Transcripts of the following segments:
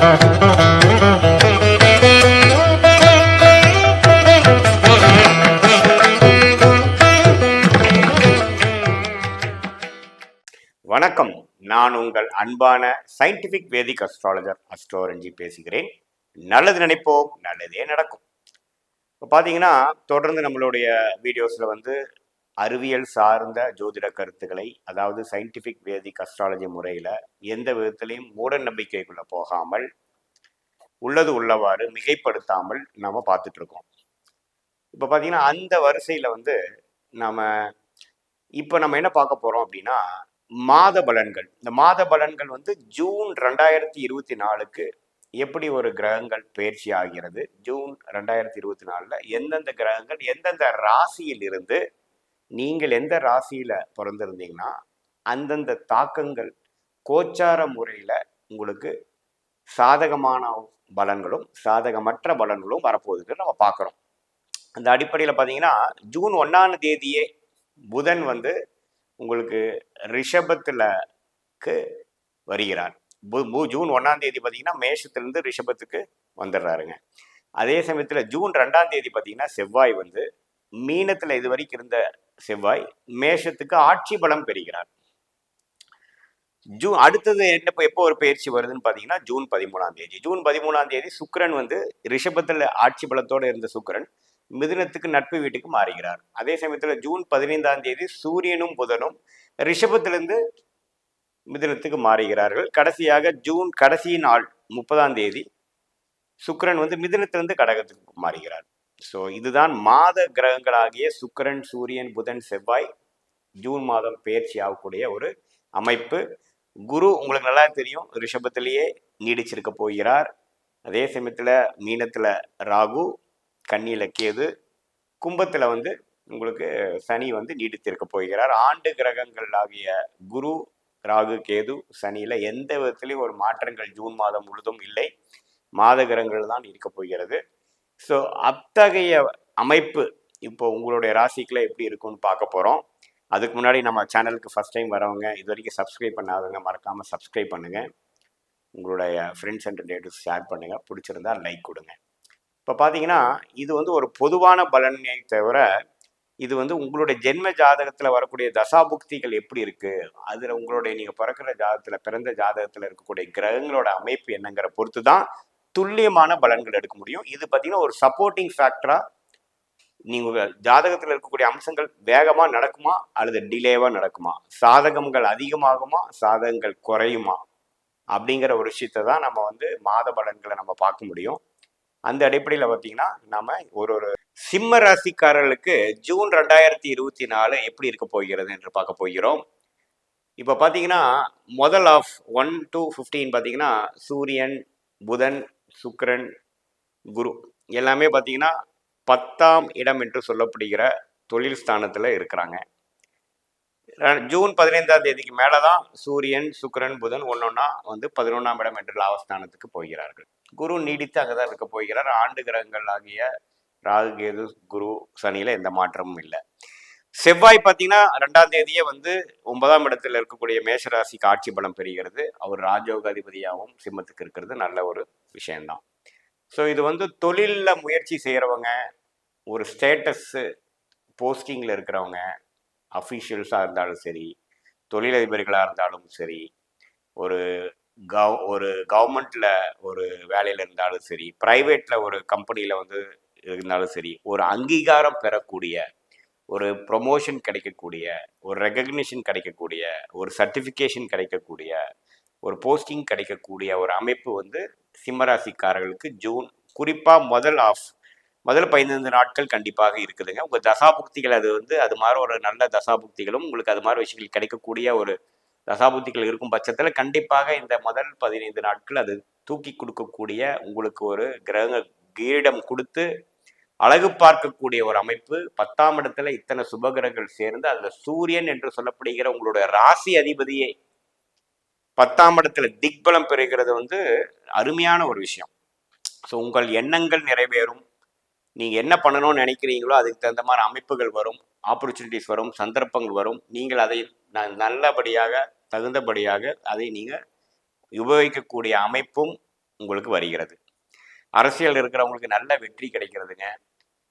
வணக்கம். நான் உங்கள் அன்பான சயின்டிபிக் வேதிக் அஸ்ட்ராலஜர் அஸ்ட்ரோரஞ்சி பேசுகிறேன். நல்லது நினைப்போம் நல்லதே நடக்கும். இப்போ பார்த்தீங்கன்னா தொடர்ந்து நம்மளுடைய வீடியோஸில் வந்து அறிவியல் சார்ந்த ஜோதிட கருத்துக்களை அதாவது சயின்டிஃபிக் வேதிக் அஸ்ட்ராலஜி முறையில் எந்த விதத்திலையும் மூட நம்பிக்கைக்குள்ளே போகாமல் உள்ளது உள்ளவாறு மிகைப்படுத்தாமல் நாம் பார்த்துட்ருக்கோம். இப்போ பார்த்தீங்கன்னா அந்த வரிசையில் வந்து நம்ம இப்போ நம்ம என்ன பார்க்க போகிறோம் அப்படின்னா மாத பலன்கள். இந்த மாத பலன்கள் வந்து ஜூன் ரெண்டாயிரத்தி இருபத்தி நாலுக்கு எப்படி ஒரு கிரகங்கள் பயிற்சி ஆகிறது? ஜூன் ரெண்டாயிரத்தி இருபத்தி நாலில் எந்தெந்த கிரகங்கள் எந்தெந்த ராசியில் இருந்து நீங்கள் எந்த ராசியில் பிறந்திருந்தீங்கன்னா அந்தந்த தாக்கங்கள் கோச்சார முறையில் உங்களுக்கு சாதகமான பலன்களும் சாதகமற்ற பலன்களும் வரப்போகுதுன்னு நம்ம பார்க்குறோம். அந்த அடிப்படையில் பார்த்தீங்கன்னா ஜூன் ஒன்றாம் தேதியே புதன் வந்து உங்களுக்கு ரிஷபத்தில்க்கு வருகிறார். பு- பு- ஜூன் ஒன்றாம் தேதி பார்த்தீங்கன்னா மேஷத்துலேருந்து ரிஷபத்துக்கு வந்துடுறாருங்க. அதே சமயத்தில் ஜூன் ரெண்டாம் தேதி பார்த்தீங்கன்னா செவ்வாய் வந்து மீனத்தில் இது வரைக்கும் இருந்த செவ்வாய் மேஷத்துக்கு ஆட்சி பலம் பெறுகிறார். ஜூன் அடுத்தது என்ன எப்போ ஒரு பயிற்சி வருதுன்னு பார்த்தீங்கன்னா ஜூன் பதிமூணாம் தேதி. ஜூன் பதிமூணாம் தேதி சுக்கிரன் வந்து ரிஷபத்தில் ஆட்சி பலத்தோடு இருந்த சுக்கிரன் மிதுனத்துக்கு நட்பு வீட்டுக்கு மாறுகிறார். அதே சமயத்தில் ஜூன் பதினைந்தாம் தேதி சூரியனும் புதனும் ரிஷபத்திலிருந்து மிதுனத்துக்கு மாறுகிறார்கள். கடைசியாக ஜூன் கடைசி நாள் முப்பதாம் தேதி சுக்கரன் வந்து மிதுனத்திலிருந்து கடகத்துக்கு மாறுகிறார். ஸோ இதுதான் மாத கிரகங்களாகிய சுக்கிரன் சூரியன் புதன் செவ்வாய் ஜூன் மாதம் பயிற்சி ஆகக்கூடிய ஒரு அமைப்பு. குரு உங்களுக்கு நல்லா தெரியும் ரிஷபத்திலேயே நீடிச்சிருக்க போகிறார். அதே சமயத்தில் மீனத்தில் ராகு கண்ணியில் கேது கும்பத்தில் வந்து உங்களுக்கு சனி வந்து நீடித்திருக்க போகிறார். ஆண்டு கிரகங்கள் ஆகிய குரு ராகு கேது சனியில் எந்த விதத்திலையும் ஒரு மாற்றங்கள் ஜூன் மாதம் முழுதும் இல்லை. மாத கிரகங்கள் தான் இருக்க போகிறது. ஸோ அத்தகைய அமைப்பு இப்போ உங்களுடைய ராசிக்குள்ள எப்படி இருக்கும்னு பார்க்க போகிறோம் அதுக்கு முன்னாடி நம்ம சேனலுக்கு ஃபஸ்ட் டைம் வரவங்க இது வரைக்கும் சப்ஸ்கிரைப் பண்ணாதவங்க மறக்காமல் சப்ஸ்கிரைப் பண்ணுங்கள் உங்களுடைய ஃப்ரெண்ட்ஸ் அண்ட் ரிலேட்டிவ்ஸ் ஷேர் பண்ணுங்கள் பிடிச்சிருந்தா லைக் கொடுங்க. இப்போ பார்த்தீங்கன்னா இது வந்து ஒரு பொதுவான பலனை தவிர இது வந்து உங்களுடைய ஜென்ம ஜாதகத்தில் வரக்கூடிய தசாபுக்திகள் எப்படி இருக்குது அதில் உங்களுடைய நீங்கள் பிறக்கிற ஜாதகத்தில் பிறந்த ஜாதகத்தில் இருக்கக்கூடிய கிரகங்களோட அமைப்பு என்னங்கிற பொறுத்து தான் துல்லியமான பலன்கள் எடுக்க முடியும். இது பார்த்தீங்கன்னா ஒரு சப்போர்ட்டிங் ஃபேக்டராக நீங்கள் ஜாதகத்தில் இருக்கக்கூடிய அம்சங்கள் வேகமாக நடக்குமா அல்லது டிலேவாக நடக்குமா? சாதகங்கள் அதிகமாகுமா? சாதகங்கள் குறையுமா? அப்படிங்கிற ஒரு விஷயத்தை தான் நம்ம வந்து மாத பலன்களை நம்ம பார்க்க முடியும். அந்த அடிப்படையில் பார்த்தீங்கன்னா நம்ம ஒரு ஒரு சிம்ம ராசிக்காரர்களுக்கு ஜூன் ரெண்டாயிரத்தி இருபத்தி நாலு எப்படி இருக்க போகிறது என்று பார்க்க போகிறோம். இப்போ பார்த்தீங்கன்னா முதல் ஆஃப் ஒன் டு ஃபிஃப்டீன் பார்த்தீங்கன்னா சூரியன் புதன் சுக்கிரன் குரு எல்லாமே பார்த்தீங்கன்னா பத்தாம் இடம் என்று சொல்லப்படுகிற தொழில் ஸ்தானத்தில் இருக்கிறாங்க. ஜூன் பதினைந்தாம் தேதிக்கு மேலே தான் சூரியன் சுக்கரன் புதன் ஒன்றொன்னா வந்து பதினொன்றாம் இடம் என்று லாபஸ்தானத்துக்கு போகிறார்கள். குரு நீடித்து அங்கே தான் இருக்க போகிறார். ஆண்டு கிரகங்கள் ஆகிய ராகு கேது குரு சனியில் எந்த மாற்றமும் இல்லை. செவ்வாய் பார்த்தீங்கன்னா ரெண்டாம் தேதியே வந்து ஒன்பதாம் இடத்துல இருக்கக்கூடிய மேஷராசிக்கு ஆட்சி பலம் பெறுகிறது. அவர் ராஜோக அதிபதியாகவும் சிம்மத்துக்கு இருக்கிறது. நல்ல ஒரு விஷயம்தான். ஸோ இது வந்து தொழிலில் முயற்சி செய்கிறவங்க ஒரு ஸ்டேட்டஸ்ஸு போஸ்டிங்கில் இருக்கிறவங்க அஃபீஷியல்ஸாக இருந்தாலும் சரி தொழிலதிபர்களாக இருந்தாலும் சரி ஒரு கவ் ஒரு கவர்மெண்ட்டில் ஒரு வேலையில் இருந்தாலும் சரி ப்ரைவேட்டில் ஒரு கம்பெனியில் வந்து இருந்தாலும் சரி ஒரு அங்கீகாரம் பெறக்கூடிய ஒரு ப்ரொமோஷன் கிடைக்கக்கூடிய ஒரு ரெக்கக்னிஷன் கிடைக்கக்கூடிய ஒரு சர்டிஃபிகேஷன் கிடைக்கக்கூடிய ஒரு போஸ்டிங் கிடைக்கக்கூடிய ஒரு அமைப்பு வந்து சிம்மராசிக்காரர்களுக்கு ஜூன் குறிப்பாக முதல் ஆஃப் முதல் பதினைந்து நாட்கள் கண்டிப்பாக இருக்குதுங்க. உங்கள் தசாபுக்திகள் அது வந்து அது மாதிரி ஒரு நல்ல தசாபுக்திகளும் உங்களுக்கு அது மாதிரி விஷயங்கள் கிடைக்கக்கூடிய ஒரு தசாபுக்திகள் இருக்கும் பட்சத்தில் கண்டிப்பாக இந்த முதல் பதினைந்து நாட்கள் அது தூக்கி கொடுக்கக்கூடிய உங்களுக்கு ஒரு கிரக கிரீடம் கொடுத்து அழகு பார்க்கக்கூடிய ஒரு அமைப்பு. பத்தாம் இடத்துல இத்தனை சுபகிரகங்கள் சேர்ந்து அதில் சூரியன் என்று சொல்லப்படுகிற உங்களுடைய ராசி அதிபதியை பத்தாம் இடத்துல திக்பலம் பெறுகிறது வந்து அருமையான ஒரு விஷயம். ஸோ உங்கள் எண்ணங்கள் நிறைவேறும். நீங்கள் என்ன பண்ணணும்னு நினைக்கிறீங்களோ அதுக்கு தகுந்த மாதிரி அமைப்புகள் வரும். ஆப்பர்ச்சுனிட்டிஸ் வரும் சந்தர்ப்பங்கள் வரும். நீங்கள் அதை ந- நல்லபடியாக தகுந்தபடியாக அதை நீங்கள் உபயோகிக்கக்கூடிய அமைப்பும் உங்களுக்கு வருகிறது. அரசியல் இருக்கிறவங்களுக்கு நல்ல வெற்றி கிடைக்கிறதுங்க.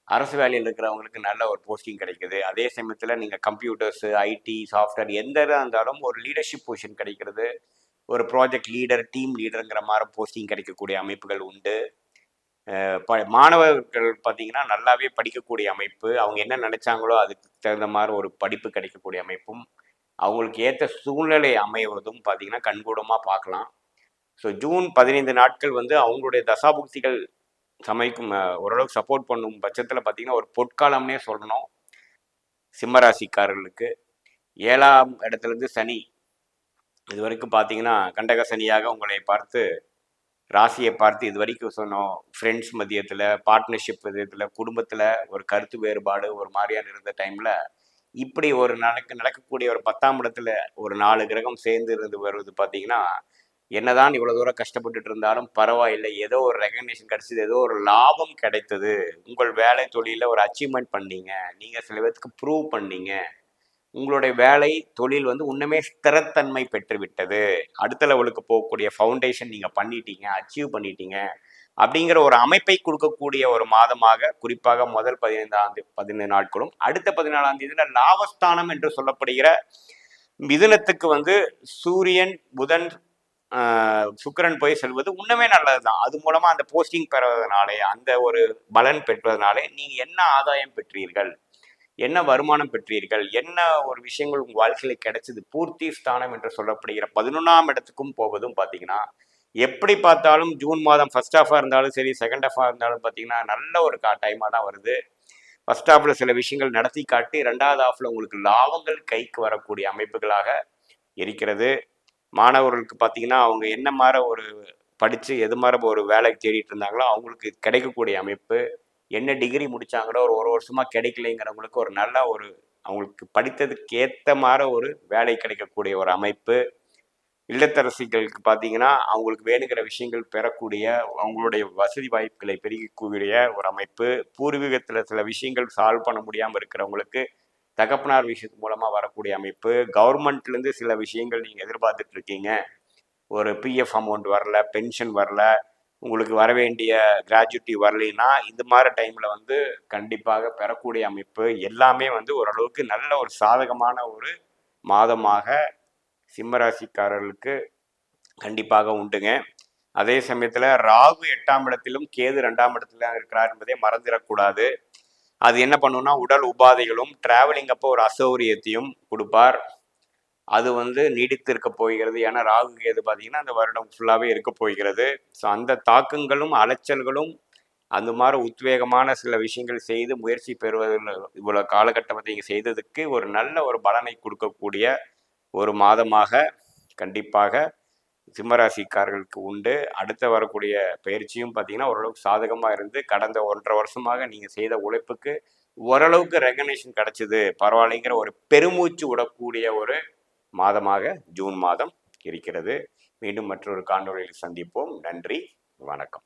அரசு வேலையில் இருக்கிறவங்களுக்கு நல்ல ஒரு போஸ்டிங் கிடைக்குது. அதே சமயத்தில் நீங்கள் கம்ப்யூட்டர்ஸு ஐடி சாஃப்ட்வேர் எந்த இதாக இருந்தாலும் ஒரு லீடர்ஷிப் பொசிஷன் கிடைக்கிறது. ஒரு ப்ராஜெக்ட் லீடர் டீம் லீடருங்கிற மாதிரி போஸ்டிங் கிடைக்கக்கூடிய அமைப்புகள் உண்டு. ப மாணவர்கள் பார்த்தீங்கன்னா நல்லாவே படிக்கக்கூடிய அமைப்பு. அவங்க என்ன நினச்சாங்களோ அதுக்கு தகுந்த மாதிரி ஒரு படிப்பு கிடைக்கக்கூடிய அமைப்பும். அவங்களுக்கு ஏற்ற சூழ்நிலை அமைவதும் பார்த்தீங்கன்னா கண்கூடமாக பார்க்கலாம். ஸோ ஜூன் பதினைந்து நாட்கள் வந்து அவங்களுடைய தசாபுக்திகள் சமைக்கும் ஓரளவுக்கு சப்போர்ட் பண்ணும் பட்சத்தில் பார்த்தீங்கன்னா ஒரு பொற்காலம்னே சொல்லணும். சிம்மராசிக்காரர்களுக்கு. ஏழாம் இடத்துலேருந்து சனி. இது வரைக்கும் பார்த்தீங்கன்னா கண்டக சனியாக உங்களை பார்த்து ராசியை பார்த்து இது வரைக்கும் சொன்னோம். ஃப்ரெண்ட்ஸ் மதியத்தில் பார்ட்னர்ஷிப் மதியத்தில் குடும்பத்தில் ஒரு கருத்து வேறுபாடு ஒரு மாதிரியான இருந்த டைமில் இப்படி ஒரு நடக்க நடக்கக்கூடிய ஒரு பத்தாம் இடத்துல ஒரு நாலு கிரகம் சேர்ந்து இருந்து வருவது பார்த்தீங்கன்னா என்னதான் இவ்வளோ தூரம் கஷ்டப்பட்டுட்டு இருந்தாலும் பரவாயில்லை. ஏதோ ஒரு ரெகக்னேஷன் கிடைச்சது ஏதோ ஒரு லாபம் கிடைத்தது. உங்கள் வேலை தொழிலில் ஒரு அச்சீவ்மெண்ட் பண்ணீங்க. நீங்கள் சில பேர்த்துக்கு ப்ரூவ் பண்ணீங்க. உங்களுடைய வேலை தொழில் வந்து உண்மையே ஸ்திரத்தன்மை பெற்று விட்டது அடுத்த லெவலுக்கு போகக்கூடிய ஃபவுண்டேஷன் நீங்கள் பண்ணிட்டீங்க அச்சீவ் பண்ணிட்டீங்க. அப்படிங்கிற ஒரு அமைப்பை கொடுக்கக்கூடிய ஒரு மாதமாக குறிப்பாக முதல் பதினைந்தாம் தேதி பதினைந்து நாட்களும் அடுத்த பதினாலாம் தேதியில் லாபஸ்தானம் என்று சொல்லப்படுகிற மிதுனத்துக்கு வந்து சூரியன் புதன் சுக்கரன் போய் செல்வது இன்னுமே நல்லது தான் அது மூலமா அந்த போஸ்டிங் பெறுவதனாலே அந்த ஒரு பலன் பெற்றதுனாலே நீங்க என்ன ஆதாயம் பெற்றீர்கள்? என்ன வருமானம் பெற்றீர்கள்? என்ன ஒரு விஷயங்கள் உங்கள் வாழ்க்கையில் கிடைச்சது? பூர்த்தி ஸ்தானம் என்று சொல்லப்படுகிற பதினொன்றாம் இடத்துக்கும் போவதும் பார்த்தீங்கன்னா எப்படி பார்த்தாலும் ஜூன் மாதம் ஃபர்ஸ்ட் ஹாஃபாக இருந்தாலும் சரி செகண்ட் ஹாஃபாக இருந்தாலும் பார்த்தீங்கன்னா நல்ல ஒரு கா டைமாக தான் வருது. ஃபர்ஸ்ட் ஹாஃபில் சில விஷயங்கள் நடத்தி காட்டி ரெண்டாவது ஹாஃபில் உங்களுக்கு லாபங்கள் கைக்கு வரக்கூடிய அமைப்புகளாக இருக்கிறது. மாணவர்களுக்கு பார்த்தீங்கன்னா அவங்க என்ன மாதிரி ஒரு படித்து எது மாதிரி ஒரு வேலை தேடிட்டு இருந்தாங்களோ அவங்களுக்கு கிடைக்கக்கூடிய அமைப்பு என்ன டிகிரி முடித்தாங்களோ ஒரு ஒரு வருஷமாக கிடைக்கலைங்கிறவங்களுக்கு ஒரு நல்ல ஒரு அவங்களுக்கு படித்ததுக்கு ஏற்ற மாதிரி ஒரு வேலை கிடைக்கக்கூடிய ஒரு அமைப்பு. இல்லத்தரசிகளுக்கு பார்த்தீங்கன்னா அவங்களுக்கு வேணுங்கிற விஷயங்கள் பெறக்கூடிய அவங்களுடைய வசதி வாய்ப்புகளை பெருகக்கூடிய ஒரு அமைப்பு. பூர்வீகத்தில் சில விஷயங்கள் சால்வ் பண்ண முடியாமல் இருக்கிறவங்களுக்கு தகப்பனார் விஷயத்து மூலமாக வரக்கூடிய அமைப்பு. கவர்மெண்ட்லேருந்து சில விஷயங்கள் நீங்கள் எதிர்பார்த்துட்டு இருக்கீங்க ஒரு பிஎஃப் அமௌண்ட் வரல பென்ஷன் வரல உங்களுக்கு வர வேண்டிய கிராஜுவிட்டி வரலைன்னா இந்த மாதிரி டைமில் வந்து கண்டிப்பாக பெறக்கூடிய அமைப்பு எல்லாமே வந்து ஓரளவுக்கு நல்ல ஒரு சாதகமான ஒரு மாதமாக சிம்மராசிக்காரர்களுக்கு கண்டிப்பாக உண்டுங்க. அதே சமயத்தில் ராகு எட்டாம் இடத்திலும் கேது ரெண்டாம் இடத்துல இருக்கிறார் என்பதை மறந்துடக்கூடாது. அது என்ன பண்ணுன்னா உடல் உபாதைகளும் டிராவலிங் அப்போ ஒரு அசௌரியத்தையும் கொடுப்பார். அது வந்து நீடித்து இருக்க போகிறது. ஏன்னா ராகு கேது பார்த்தீங்கன்னா அந்த வருடம் ஃபுல்லாகவே இருக்க போகிறது. ஸோ அந்த தாக்கங்களும் அலைச்சல்களும் அந்த மாதிரி உத்வேகமான சில விஷயங்கள் செய்து முயற்சி பெறுவதில் இவ்வளோ காலகட்டத்தை நீங்கள் செய்ததுக்கு ஒரு நல்ல ஒரு பலனை கொடுக்கக்கூடிய ஒரு மாதமாக கண்டிப்பாக சிம்மராசிக்காரர்களுக்கு உண்டு. அடுத்து வரக்கூடிய பயிற்சியும் பார்த்தீங்கன்னா ஓரளவுக்கு சாதகமாக இருந்து கடந்த ஒன்றரை வருஷமாக நீங்கள் செய்த உழைப்புக்கு ஓரளவுக்கு ரெகனேஷன் கிடைச்சது. பரவாயில்லைங்கிற ஒரு பெருமூச்சு விடக்கூடிய ஒரு மாதமாக ஜூன் மாதம் இருக்கிறது. மீண்டும் மற்றொரு காணொலியில் சந்திப்போம். நன்றி. வணக்கம்.